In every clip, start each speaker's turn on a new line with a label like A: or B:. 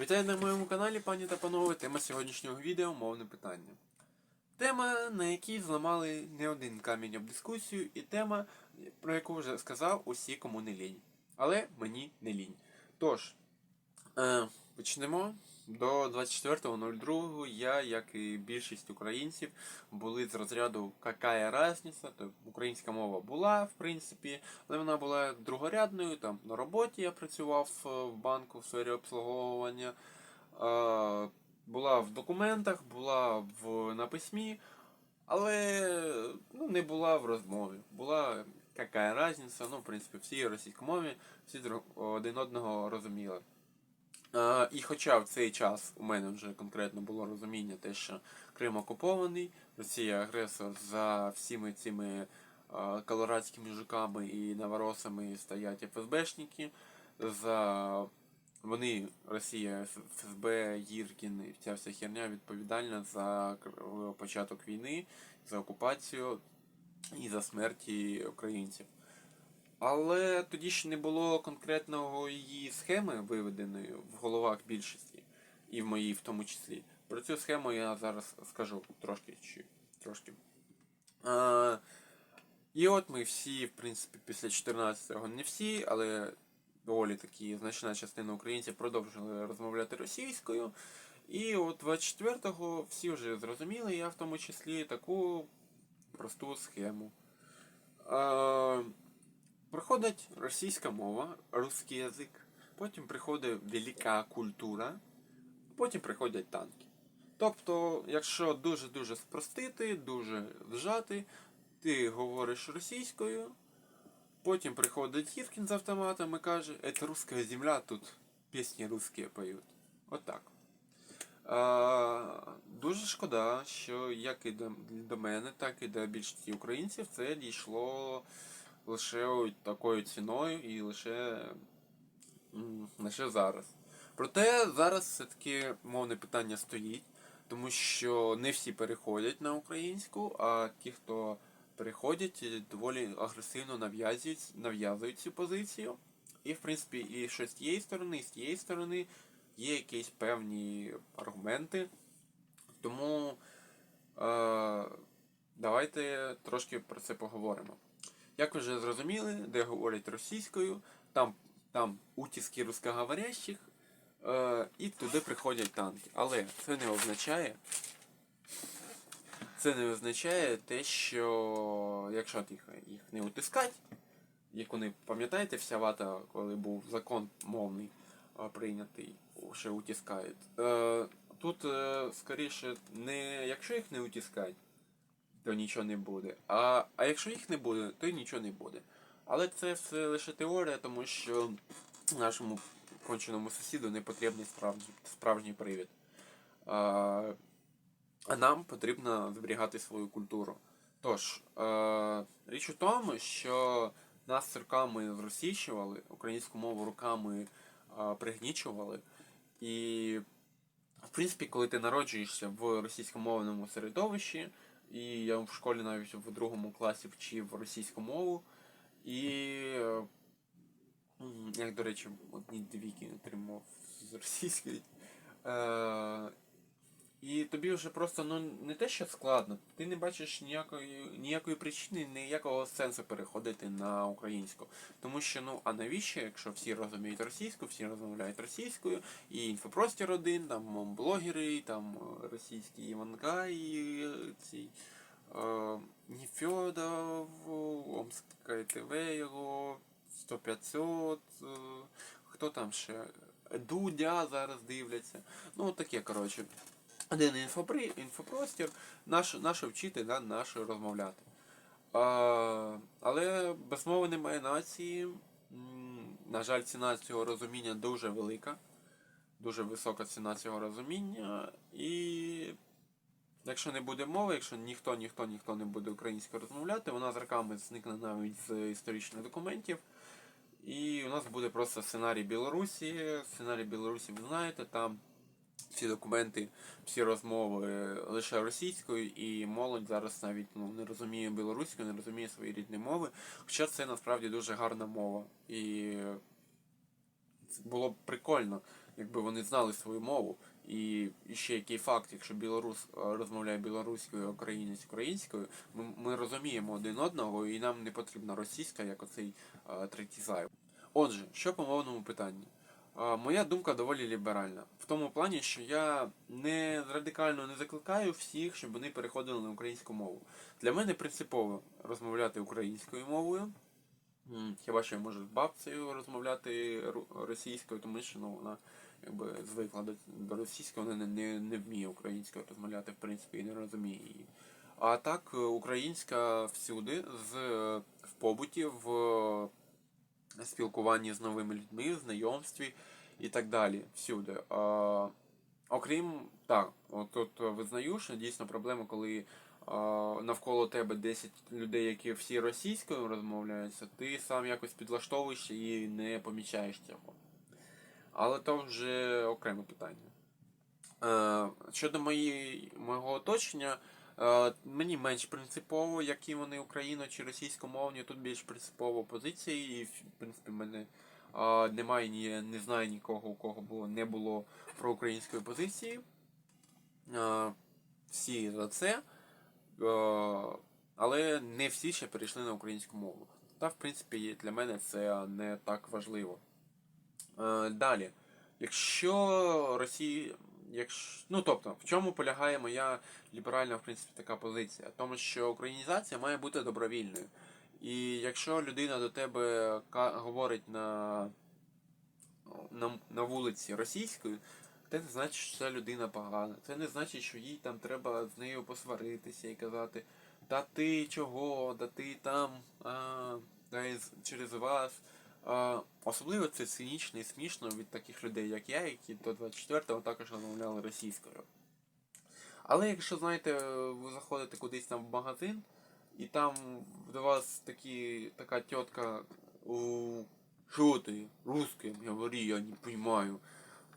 A: Вітаю на моєму каналі, пані та панове. Тема сьогоднішнього відео мовне питання. Тема, на якій зламали не один камінь об дискусію, і тема, про яку вже сказав усі, кому не лінь. Але мені не лінь. Тож, е, почнемо. До 24.02 я, як і більшість українців, були з розряду какая разниця, то українська мова була, в принципі, але вона була другорядною. Там на роботі я працював е, в банку в сфері обслуговування, е, була в документах, була в на письмі, але ну, не була в розмові. Була какая разниця, ну, в принципі, всі російськомові, всі один одного розуміли. І хоча в цей час у мене вже конкретно було розуміння те, що Крим окупований, Росія агресор за всіми цими колорадськими жуками і новоросами стоять ФСБшники, за вони, Росія, ФСБ, Гіркін і ця вся херня відповідальна за початок війни, за окупацію і за смерті українців. Але тоді ще не було конкретного її схеми виведеної в головах більшості, і в моїй в тому числі. Про цю схему я зараз скажу трошки. Чи, трошки. А, і от ми всі, в принципі, після 14-го, не всі, але доволі таки значна частина українців продовжили розмовляти російською. І от 24-го всі вже зрозуміли, я в тому числі, таку просту схему. А, Приходить російська мова, русський язик, потім приходить велика культура, потім приходять танки. Тобто, якщо дуже-дуже спростити, дуже вжати, ти говориш російською, потім приходить Гіркін з автоматом і каже, це русська земля, тут пісні русські поють. Отак. А, дуже шкода, що як і до, до мене, так і до більшості українців це дійшло лише такою ціною і лише, лише зараз. Проте зараз все-таки мовне питання стоїть, тому що не всі переходять на українську, а ті, хто переходять, доволі агресивно нав'язують, нав'язують цю позицію. І, в принципі, і що з тієї сторони, і з тієї сторони є якісь певні аргументи. Тому е, давайте трошки про це поговоримо. Як ви вже зрозуміли, де говорять російською, там, там утиски русскоговорящих, е, і туди приходять танки. Але це не означає, це не означає те, що якщо їх, не утискать, як вони пам'ятаєте, вся вата, коли був закон мовний е, прийнятий, ще утискають. Е, тут е, скоріше не якщо їх не утискать, то нічого не буде. А, а якщо їх не буде, то й нічого не буде. Але це все лише теорія, тому що нашому конченому сусіду не потрібний справжній, справжній привід. А, а нам потрібно зберігати свою культуру. Тож, е, річ у тому, що нас руками зросійщували, українську мову руками е, пригнічували. І, в принципі, коли ти народжуєшся в російськомовному середовищі, і я в школі навіть в другому класі вчив російську мову. І, е, як, до речі, одні двійки отримав з російської. І тобі вже просто ну, не те, що складно, ти не бачиш ніякої, ніякої причини, ніякого сенсу переходити на українську. Тому що, ну, а навіщо, якщо всі розуміють російську, всі розмовляють російською, і інфопростір один, там блогери, там е, російські Іванка е, ці е, Нефьодов, Омське ТВ його, 100-500, е, хто там ще? Дудя зараз дивляться. Ну, таке, коротше. Один інфопри, інфопростір, наш, наше вчити, да, наше розмовляти. А, але без мови немає нації. На жаль, ціна цього розуміння дуже велика. Дуже висока ціна цього розуміння. І якщо не буде мови, якщо ніхто, ніхто, ніхто не буде українською розмовляти, вона з роками зникне навіть з історичних документів. І у нас буде просто сценарій Білорусі. Сценарій Білорусі, ви знаєте, там всі документи, всі розмови лише російською, і молодь зараз навіть ну, не розуміє білоруською, не розуміє свої рідні мови. Хоча це насправді дуже гарна мова. І було б прикольно, якби вони знали свою мову. І, ще який факт, якщо білорус е, розмовляє білоруською, українець українською, ми, ми розуміємо один одного, і нам не потрібна російська, як оцей е, третій зайв. Отже, що по мовному питанню? Моя думка доволі ліберальна. В тому плані, що я не радикально не закликаю всіх, щоб вони переходили на українську мову. Для мене принципово розмовляти українською мовою. Хіба що я можу з бабцею розмовляти російською, тому що ну, вона якби звикла до, російської, вона не, не, не вміє українською розмовляти, в принципі, і не розуміє її. А так, українська всюди, з, в побуті, в спілкуванні з новими людьми, знайомстві і так далі. Всюди. А, окрім, так, от тут визнаю, що дійсно проблема, коли а, навколо тебе 10 людей, які всі російською розмовляються, ти сам якось підлаштовуєшся і не помічаєш цього. Але то вже окреме питання. Е, щодо моєї, мого оточення, мені менш принципово, які вони україно чи російськомовні, тут більш принципово позиції, і в принципі мене е, немає ні, не знаю нікого, у кого було, не було проукраїнської позиції. Е, всі за це. Е, але не всі ще перейшли на українську мову. Та, в принципі, для мене це не так важливо. Е, Далі. Якщо Росія. Якщо, ну тобто, в чому полягає моя ліберальна, в принципі, така позиція? Тому що українізація має бути добровільною. І якщо людина до тебе говорить на, на, на вулиці російською, це не значить, що ця людина погана. Це не значить, що їй там треба з нею посваритися і казати, та ти чого, да ти там, а, через вас. Особливо це цинічно і смішно від таких людей, як я, які до 24-го також розмовляли російською. Але якщо, знаєте, ви заходите кудись там в магазин, і там до вас такі, така тітка що ти, русским, говори, я не понимаю.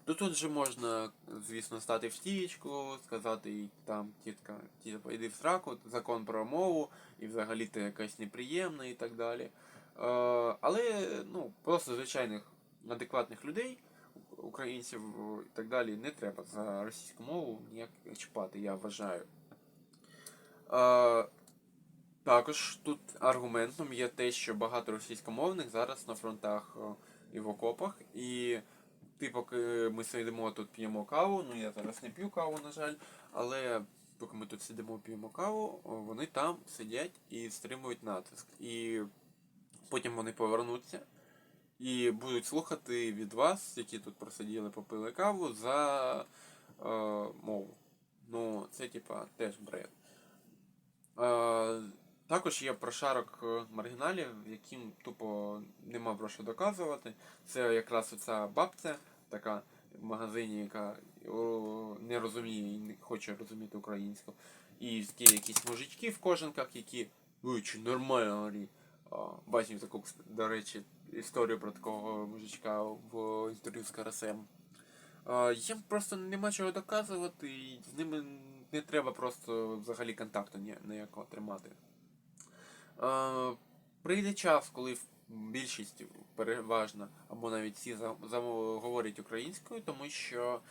A: То тут же можна, звісно, стати в стічку, сказати їй там, тітка, тітка, йди в сраку, закон про мову, і взагалі ти якась неприємна і так далі. Е, але ну, просто звичайних адекватних людей, українців і так далі, не треба за російську мову ніяк чіпати, я вважаю. Е, також тут аргументом є те, що багато російськомовних зараз на фронтах е, і в окопах. І ти, поки ми сидимо тут п'ємо каву, ну я зараз не п'ю каву, на жаль, але поки ми тут сидимо п'ємо каву, вони там сидять і стримують натиск. І потім вони повернуться і будуть слухати від вас, які тут просиділи, попили каву, за е, мову. Ну, це типа теж бред. Е, також є прошарок маргіналів, яким тупо нема про що доказувати. Це якраз оця бабця, така в магазині, яка не розуміє і не хоче розуміти українську. І ті якісь мужички в кожанках, які ой, чи нормально говори. Бачив таку, до речі, історію про такого мужичка в інтерв'ю з Карасем. Їм просто нема чого доказувати, і з ними не треба просто взагалі контакту ніякого тримати. Прийде час, коли більшість переважна, або навіть всі говорять українською, тому що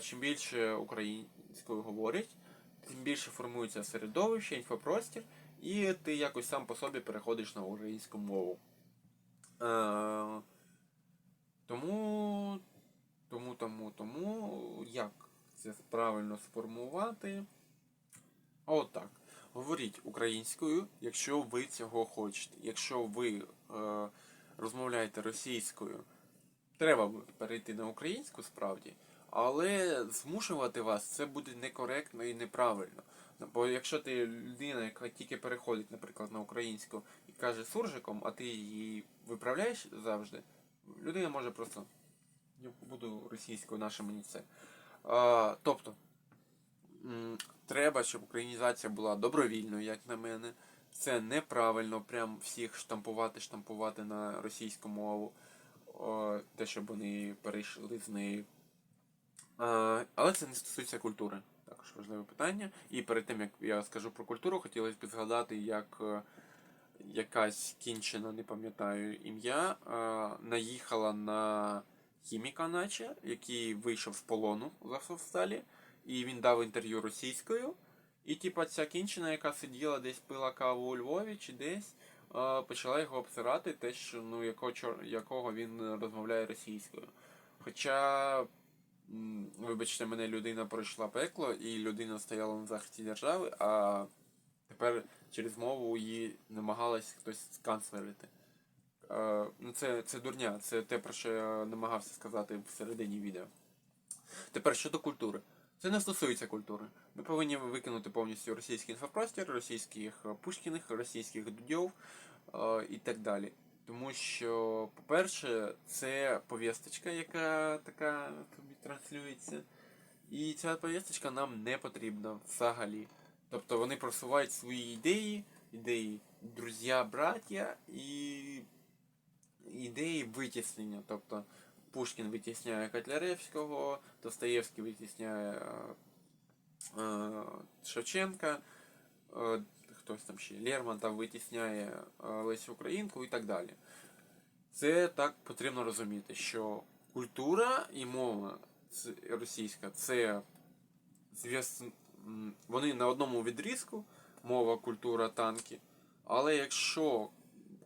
A: чим більше українською говорять, тим більше формується середовище, інфопростір, і ти якось сам по собі переходиш на українську мову. Е, тому, тому, тому, тому, як це правильно сформувати? А От так. Говоріть українською, якщо ви цього хочете. Якщо ви е, розмовляєте російською, треба перейти на українську справді, але змушувати вас це буде некоректно і неправильно. Бо якщо ти людина, яка тільки переходить, наприклад, на українську і каже суржиком, а ти її виправляєш завжди, людина може просто я буду російською, наше мені це. А, тобто, треба, щоб українізація була добровільною, як на мене. Це неправильно прям всіх штампувати, штампувати на російську мову, те, щоб вони перейшли з неї. Але це не стосується культури. Також важливе питання. І перед тим як я скажу про культуру, хотілося б згадати, як е, якась кінчена, не пам'ятаю ім'я, наїхала на хіміка, наче, який вийшов з полону з Азовсталі, і він дав інтерв'ю російською. І типа ця кінчина, яка сиділа десь пила каву у Львові чи десь, почала його обсирати, те, що ну якого, якого він розмовляє російською. Хоча, вибачте, мене людина пройшла пекло, і людина стояла на захисті держави, а тепер через мову її намагалась хтось сканцлерити. Е, ну це, це дурня, це те, про що я намагався сказати всередині відео. Тепер щодо культури. Це не стосується культури. Ми повинні викинути повністю російський інфопростір, російських е, Пушкіних, російських Дудьов е, і так далі. Тому що, по-перше, це повісточка, яка така тобі транслюється. І ця повісточка нам не потрібна взагалі. Тобто вони просувають свої ідеї, ідеї друзі, браття і ідеї витіснення. Тобто Пушкін витісняє Котляревського, Достоєвський витісняє е, е, Шевченка, е, хтось там ще Лермонтов витісняє е, Лесю Українку і так далі. Це так потрібно розуміти, що культура і мова російська це вони на одному відрізку, мова, культура, танки. Але якщо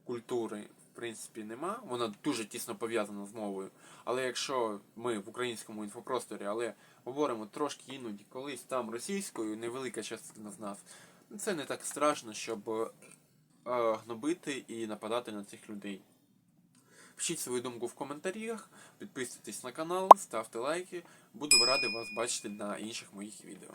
A: культури в принципі нема, вона дуже тісно пов'язана з мовою. Але якщо ми в українському інфопросторі, але говоримо трошки іноді колись там російською, невелика частина з нас, це не так страшно, щоб е, гнобити і нападати на цих людей. Пишіть свою думку в коментарях, підписуйтесь на канал, ставте лайки. Буду радий вас бачити на інших моїх відео.